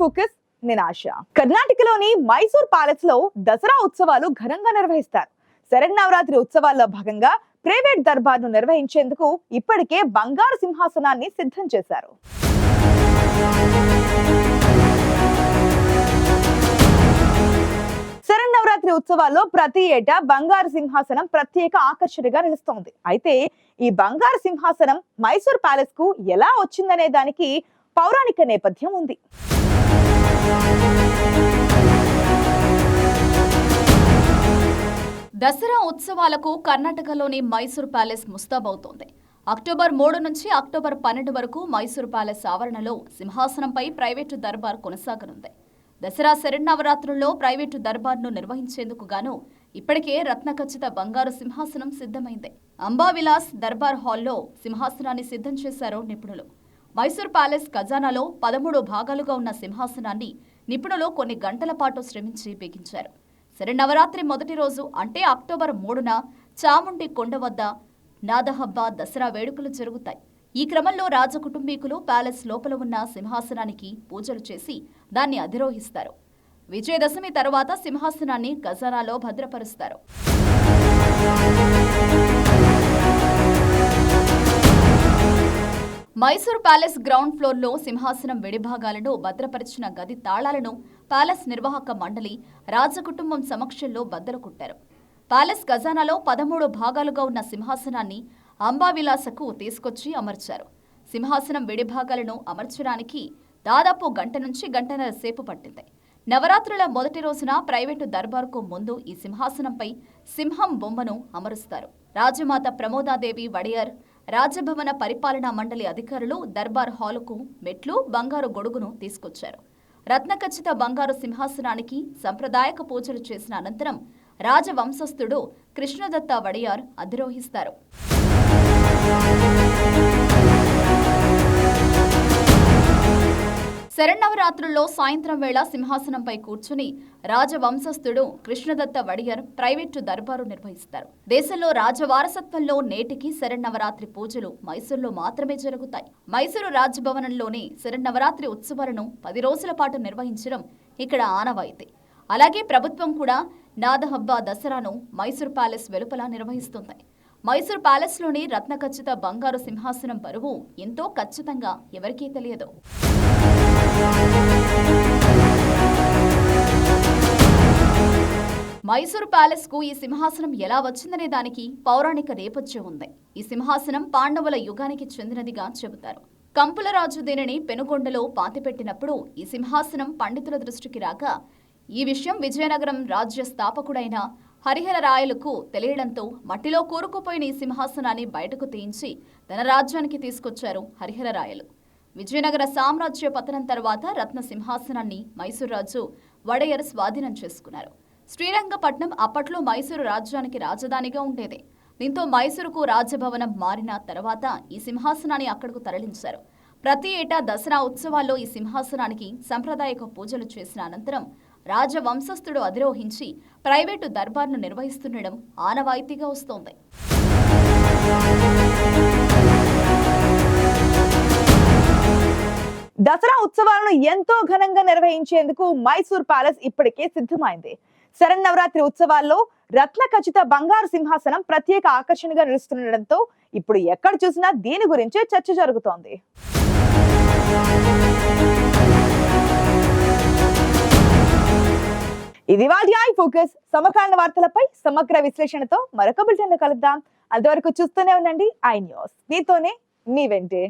Focus నేను ఆశ. కర్ణాటకలోని మైసూర్ ప్యాలెస్లో దసరా ఉత్సవాలు ఘనంగా నిర్వహిస్తారు. శరన్నవరాత్రి ఉత్సవాల్లో భాగంగా ప్రైవేట్ దర్బార్ను నిర్వహించేందుకు ఇప్పటికే బంగారు సింహాసనాన్ని సిద్ధం చేశారు. శరన్నవరాత్రి ఉత్సవాల్లో ప్రతి ఏటా బంగారు సింహాసనం ప్రత్యేక ఆకర్షణగా నిలుస్తోంది. అయితే ఈ బంగారు సింహాసనం మైసూర్ ప్యాలెస్కు ఎలా వచ్చిందనే దానికి పౌరాణిక నేపథ్యం ఉంది. దసరా ఉత్సవాలకు కర్ణాటకలోని మైసూర్ ప్యాలెస్ ముస్తాబవుతోంది. అక్టోబర్ మూడు నుంచి అక్టోబర్ పన్నెండు వరకు మైసూర్ ప్యాలెస్ ఆవరణలో సింహాసనంపై ప్రైవేటు దర్బార్ కొనసాగనుంది. దసరా శరన్నవరాత్రుల్లో ప్రైవేటు దర్బార్ను నిర్వహించేందుకు గాను ఇప్పటికే రత్నఖచ్చిత బంగారు సింహాసనం సిద్ధమైంది. అంబావిలాస్ దర్బార్ హాల్లో సింహాసనాన్ని సిద్ధం చేశారు నిపుణులు. మైసూర్ ప్యాలెస్ ఖజానాలో పదమూడు భాగాలుగా ఉన్న సింహాసనాన్ని నిపుణులు కొన్ని గంటల పాటు శ్రమించి బిగించారు. శరన్నవరాత్రి మొదటి రోజు అంటే అక్టోబర్ మూడున చాముండి కొండ వద్ద నాదహబ్బ దసరా వేడుకలు జరుగుతాయి. ఈ క్రమంలో రాజకుటుంబీకులు ప్యాలెస్ లోపల ఉన్న సింహాసనానికి పూజలు చేసి దాన్ని అధిరోహిస్తారు. విజయదశమి తర్వాత సింహాసనాన్ని ఖజానాలో భద్రపరుస్తారు. మైసూర్ ప్యాలెస్ గ్రౌండ్ ఫ్లోర్లో సింహాసనం విడిభాగాలను భద్రపరిచిన గది తాళాలను ప్యాలెస్ నిర్వాహక మండలి రాజకుటుంబం సమక్షంలో బద్దలు కొట్టారు. ప్యాలెస్ ఖజానాలో పదమూడు భాగాలుగా ఉన్న సింహాసనాన్ని అంబావిలాసకు తీసుకొచ్చి అమర్చారు. సింహాసనం విడిభాగాలను అమర్చడానికి దాదాపు గంట నుంచి గంటన్నర సేపు పట్టింది. నవరాత్రుల మొదటి రోజున ప్రైవేటు దర్బార్కు ముందు ఈ సింహాసనంపై సింహం బొమ్మను అమరుస్తారు. రాజమాత ప్రమోదాదేవి వడియర్ రాజభవన పరిపాలనా మండలి అధికారులు దర్బార్ హాలుకు మెట్లు బంగారు గొడుగును తీసుకొచ్చారు. రత్నఖచ్చిత బంగారు సింహాసనానికి సంప్రదాయక పూజలు చేసిన అనంతరం రాజవంశస్థుడు కృష్ణదత్త వడియార్ అధిరోహిస్తారు. శరణవరాత్రుల్లో సాయంత్రం వేళ సింహాసనంపై కూర్చుని రాజవంశస్థుడు కృష్ణదత్త వడియర్ ప్రైవేటు దర్బారు నిర్వహిస్తారు. దేశంలో రాజవారసత్వంలో నేటికి శరన్నవరాత్రి పూజలు మైసూరులో మాత్రమే జరుగుతాయి. మైసూరు రాజభవనంలోని శరన్నవరాత్రి ఉత్సవాలను పది రోజుల పాటు నిర్వహించడం ఇక్కడ ఆనవాయితీ. అలాగే ప్రభుత్వం కూడా నాదహబ్బా దసరాను మైసూర్ ప్యాలెస్ వెలుపల నిర్వహిస్తుంది. మైసూర్ ప్యాలెస్లోని రత్నఖచ్చిత బంగారు సింహాసనం బరువు ఎంతో ఖచ్చితంగా ఎవరికీ తెలియదు. మైసూరు ప్యాలెస్కు ఈ సింహాసనం ఎలా వచ్చిందనే దానికి పౌరాణిక నేపథ్యం ఉంది. ఈ సింహాసనం పాండవుల యుగానికి చెందినదిగా చెబుతారు. కంపులరాజు దీనిని పెనుగొండలో పాతిపెట్టినప్పుడు ఈ సింహాసనం పండితుల దృష్టికి రాక ఈ విషయం విజయనగరం రాజ్య స్థాపకుడైన హరిహర రాయలకు తెలియడంతో మట్టిలో కూరుకుపోయిన ఈ సింహాసనాన్ని బయటకు తీయించి తన రాజ్యానికి తీసుకొచ్చారు హరిహర రాయలు. విజయనగర సామ్రాజ్య పతనం తర్వాత రత్న సింహాసనాన్ని మైసూరు రాజు వడయర్ స్వాధీనం చేసుకున్నారు. శ్రీరంగపట్నం అప్పట్లో మైసూరు రాజ్యానికి రాజధానిగా ఉండేది. దీంతో మైసూరుకు రాజభవనం మారిన తర్వాత ఈ సింహాసనాన్ని అక్కడకు తరలించారు. ప్రతి ఏటా దసరా ఉత్సవాల్లో ఈ సింహాసనానికి సంప్రదాయక పూజలు చేసిన అనంతరం రాజవంశస్థుడు అధిరోహించి ప్రైవేటు దర్బార్ను నిర్వహిస్తుండడం ఆనవాయితీగా వస్తోంది. దసరా ఉత్సవాలను ఎంతో ఘనంగా నిర్వహించేందుకు మైసూర్ ప్యాలెస్ ఇప్పటికే సిద్ధమైంది. శరన్నవరాత్రి ఉత్సవాల్లో రత్న ఖచ్చిత బంగారు సింహాసనం ప్రత్యేక ఆకర్షణగా నిలుస్తుండటంతో ఇప్పుడు ఎక్కడ చూసినా దీని గురించే చర్చ జరుగుతోంది. ఇది వాటి ఐ ఫోకస్. సమకాలీన వార్తలపై సమగ్ర విశ్లేషణతో మరొక బులెటిన్ కలుద్దాం. అంతవరకు చూస్తూనే ఉండండి. I news. మీతోనే మీ వెంటే.